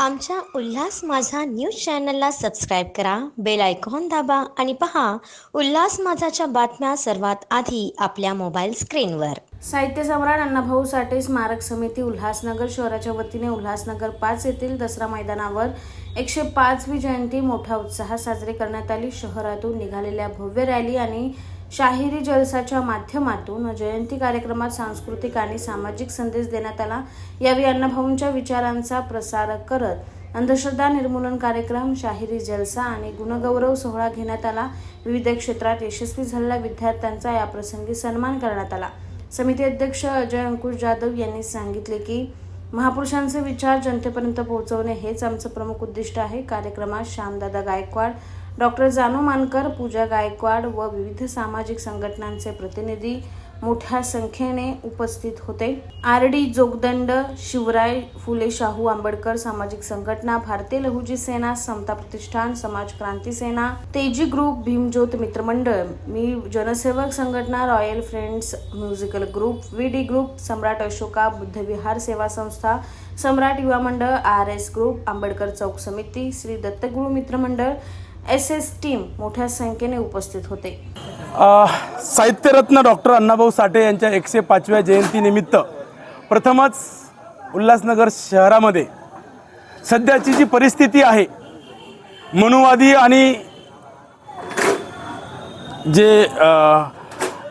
आमच्या उल्हास माझा न्यूज चॅनलला सबस्क्राईब करा बेल आयकॉन दाबा आणि पहा उल्हास माझाच्या बातम्या सर्वात आधी आपल्या मोबाईल स्क्रीनवर. साहित्य सम्राट अण्णाभाऊ साठे स्मारक समिती उल्हासनगर शहराच्या वतीने उल्हासनगर पाच येथील दसरा मैदानावर एकशे पाचवी जयंती मोठ्या उत्साहात साजरी करण्यात आली. शहरातून निघालेल्या भव्य रॅली आणि शाहिरी जलसाच्या माध्यमातून जयंती कार्यक्रमात सांस्कृतिक आणि सामाजिक संदेश देण्यात आला. यावेळी अण्णाभाऊंच्या विचारांचा प्रसार करत अंधश्रद्धा निर्मूलन कार्यक्रम शाहिरी जलसा आणि गुणगौरव सोहळा घेण्यात आला. विविध क्षेत्रात यशस्वी झालेल्या विद्यार्थ्यांचा याप्रसंगी सन्मान करण्यात आला. समिती अध्यक्ष अजय अंकुश जाधव यांनी सांगितले की महापुरुषांचे विचार जनतेपर्यंत पोहोचवणे हेच आमचं प्रमुख उद्दिष्ट आहे. कार्यक्रमात श्यामदादा गायकवाड डॉक्टर जानू मानकर पूजा गायकवाड व विविध सामाजिक संघटनांचे प्रतिनिधी मोठ्या संख्येने उपस्थित होते. आर डी जोगदंड शिवराय फुले शाहू आंबेडकर सामाजिक संघटना भारतीय लहुजी सेना समता प्रतिष्ठान समाज क्रांती सेना तेजी ग्रुप भीमज्योत मित्रमंडळ मी जनसेवक संघटना royal friends musical group V D group Samrat Ashoka बुद्धविहार सेवा संस्था सम्राट युवा मंडळ आर एस ग्रुप आंबेडकर चौक समिती श्री दत्तगुरु मित्रमंडळ एस एस टीम मोठ्या संख्येने उपस्थित होते. साहित्यरत्न डॉक्टर अण्णाभाऊ साठे यांच्या एकशे पाचव्या जयंतीनिमित्त प्रथमच उल्हासनगर शहरामध्ये सध्याची जी परिस्थिती आहे मनुवादी आणि जे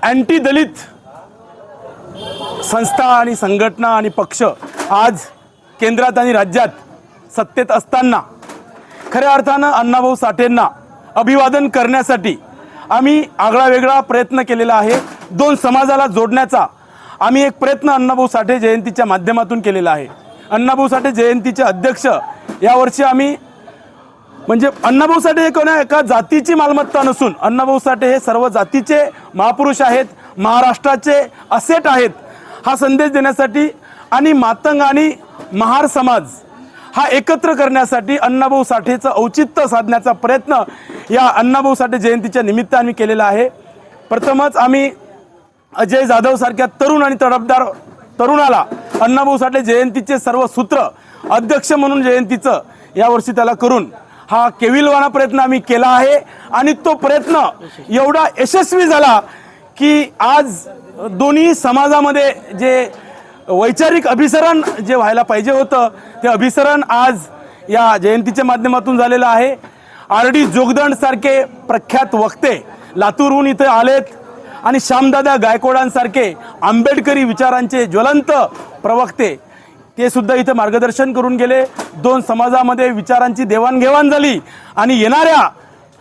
अँटी दलित संस्था आणि संघटना आणि पक्ष आज केंद्रात आणि राज्यात सत्तेत असताना खऱ्या अर्थानं अण्णाभाऊ साठेंना अभिवादन करण्यासाठी आम्ही आगळा वेगळा प्रयत्न केलेला आहे. दोन समाजाला जोडण्याचा आम्ही एक प्रयत्न अण्णाभाऊ साठे जयंतीच्या माध्यमातून केलेला आहे. अण्णाभाऊ साठे जयंतीचे अध्यक्ष यावर्षी आम्ही म्हणजे अण्णाभाऊ साठे हे कोणा एका जातीची मालमत्ता नसून अण्णाभाऊ साठे हे सर्व जातीचे महापुरुष आहेत महाराष्ट्राचे असेट आहेत. हा संदेश देण्यासाठी आणि मातंग आणि महार समाज हा एकत्र करण्यासाठी अण्णाभाऊ साठेचं औचित्य साधण्याचा प्रयत्न या अण्णाभाऊ साठे जयंतीच्या निमित्त आम्ही केलेला आहे. प्रथमच आम्ही अजय जाधव सारख्या तरुण आणि तडफदार तरुणाला अण्णाभाऊ साठे जयंतीचे सर्व सूत्र अध्यक्ष म्हणून जयंतीचं यावर्षी त्याला करून हा केविलवाना प्रयत्न आम्ही केला आहे. आणि तो प्रयत्न एवढा यशस्वी झाला की आज दोन्ही समाजामध्ये जे वैचारिक अभिसरण जे व्हायला पाहिजे होतं ते अभिसरण आज या जयंतीच्या माध्यमातून झालेलं आहे. आर डी जोगदंड सारखे प्रख्यात वक्ते लातूरहून इथे आलेत आणि श्यामदादा गायकवाडांसारखे आंबेडकरी विचारांचे ज्वलंत प्रवक्ते ते सुद्धा इथं मार्गदर्शन करून गेले. दोन समाजामध्ये विचारांची देवाणघेवाण झाली आणि येणाऱ्या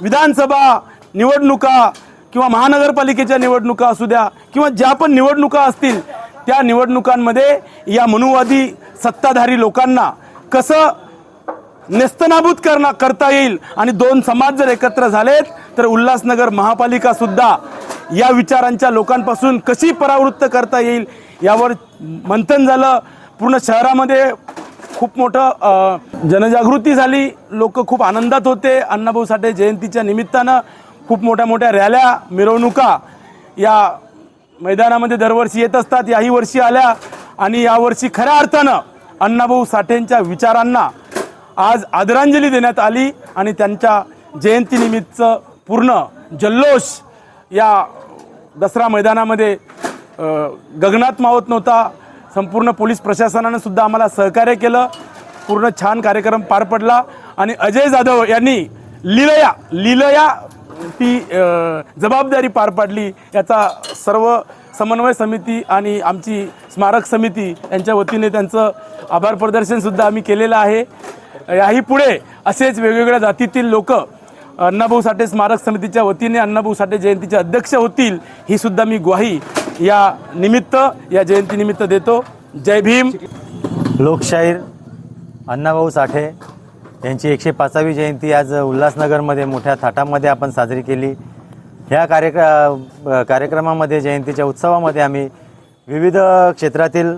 विधानसभा निवडणुका किंवा महानगरपालिकेच्या निवडणुका असू द्या किंवा ज्या पण निवडणुका असतील त्या निवडणुकांमध्ये या मनुवादी सत्ताधारी लोकांना कसं नेस्तनाबूत करणं करता येईल आणि दोन समाज जर एकत्र झालेत तर उल्हासनगर महापालिका सुद्धा या विचारांच्या लोकांपासून कशी परावृत्त करता येईल यावर मंथन झालं. पूर्ण शहरामध्ये खूप मोठं जनजागृती झाली. लोक खूप आनंदात होते. अण्णाभाऊ साठे जयंतीच्या निमित्तानं खूप मोठ्या मोठ्या रॅल्या मिरवणुका या मैदानामध्ये दरवर्षी येत असतात याही वर्षी आल्या. आणि यावर्षी खऱ्या अर्थानं अण्णाभाऊ साठेंच्या विचारांना आज आदरांजली देण्यात आली आणि त्यांच्या जयंतीनिमित्त पूर्ण जल्लोष या दसरा मैदानामध्ये गगनात मावत नव्हता. संपूर्ण पोलीस प्रशासनानं सुद्धा आम्हाला सहकार्य केलं. पूर्ण छान कार्यक्रम पार पडला. आणि अजय जाधव यांनी लिलया लिलया ती जबाबदारी पार पाडली. याचा सर्व समन्वय समिती आणि आमची स्मारक समिती यांच्या वतीने त्यांचं आभार प्रदर्शनसुद्धा आम्ही केलेलं आहे. याही पुढे असेच वेगवेगळ्या जातीतील लोक अण्णाभाऊ साठे स्मारक समितीच्या वतीने अण्णाभाऊ साठे जयंतीचे अध्यक्ष होतील ही सुद्धा मी ग्वाही या निमित्त या जयंतीनिमित्त देतो. जय भीम. लोकशाहीर अण्णाभाऊ साठे यांची एकशे पाचावी जयंती आज उल्हासनगरमध्ये मोठ्या थाटामध्ये आपण साजरी केली. ह्या कार्यक्र कार्यक्रमामध्ये जयंतीच्या उत्सवामध्ये आम्ही विविध क्षेत्रातील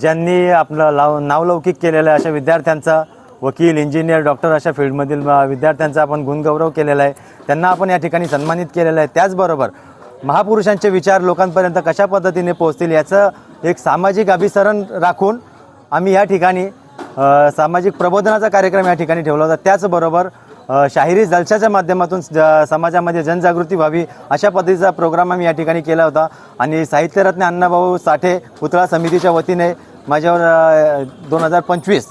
ज्यांनी आपलं लाव नावलौकिक केलेलं आहे अशा विद्यार्थ्यांचा वकील इंजिनियर डॉक्टर अशा फील्डमधील विद्यार्थ्यांचा आपण गुणगौरव केलेला आहे. त्यांना आपण या ठिकाणी सन्मानित केलेलं आहे. त्याचबरोबर महापुरुषांचे विचार लोकांपर्यंत कशा पद्धतीने पोहोचतील याचं एक सामाजिक अभिसरण राखून आम्ही या ठिकाणी सामाजिक प्रबोधनाचा कार्यक्रम या ठिकाणी ठेवला होता. त्याचबरोबर शाहिरी जलशाच्या माध्यमातून ज- समाजामध्ये जनजागृती व्हावी अशा पद्धतीचा प्रोग्राम आम्ही या ठिकाणी केला होता. आणि साहित्यरत्न अण्णाभाऊ साठे पुतळा समितीच्या वतीने माझ्यावर दोन हजार पंचवीस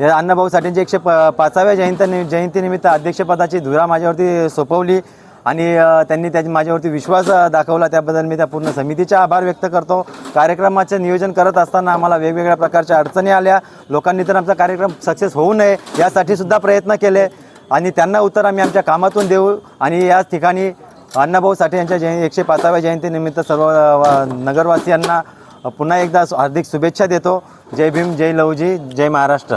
या अण्णाभाऊ साठेंची एकशे प पाचाव्या जयंती जयंतीनिमित्त अध्यक्षपदाची धुरा माझ्यावरती सोपवली. आणि त्यांनी त्याच्या माझ्यावरती विश्वास दाखवला. त्याबद्दल मी त्या पूर्ण समितीचे आभार व्यक्त करतो. कार्यक्रमाचे नियोजन करत असताना आम्हाला वेगवेगळ्या प्रकारच्या अडचणी आल्या. लोकांनी तर आमचा कार्यक्रम सक्सेस होऊ नये यासाठी सुद्धा प्रयत्न केले. आणि त्यांना उत्तर आम्ही आमच्या कामातून देऊ. आणि याच ठिकाणी अण्णाभाऊ साठे यांच्या जय एकशे पाचाव्या जयंतीनिमित्त सर्व नगरवासियांना पुन्हा एकदा हार्दिक शुभेच्छा देतो. जय भीम जय लवजी जय महाराष्ट्र.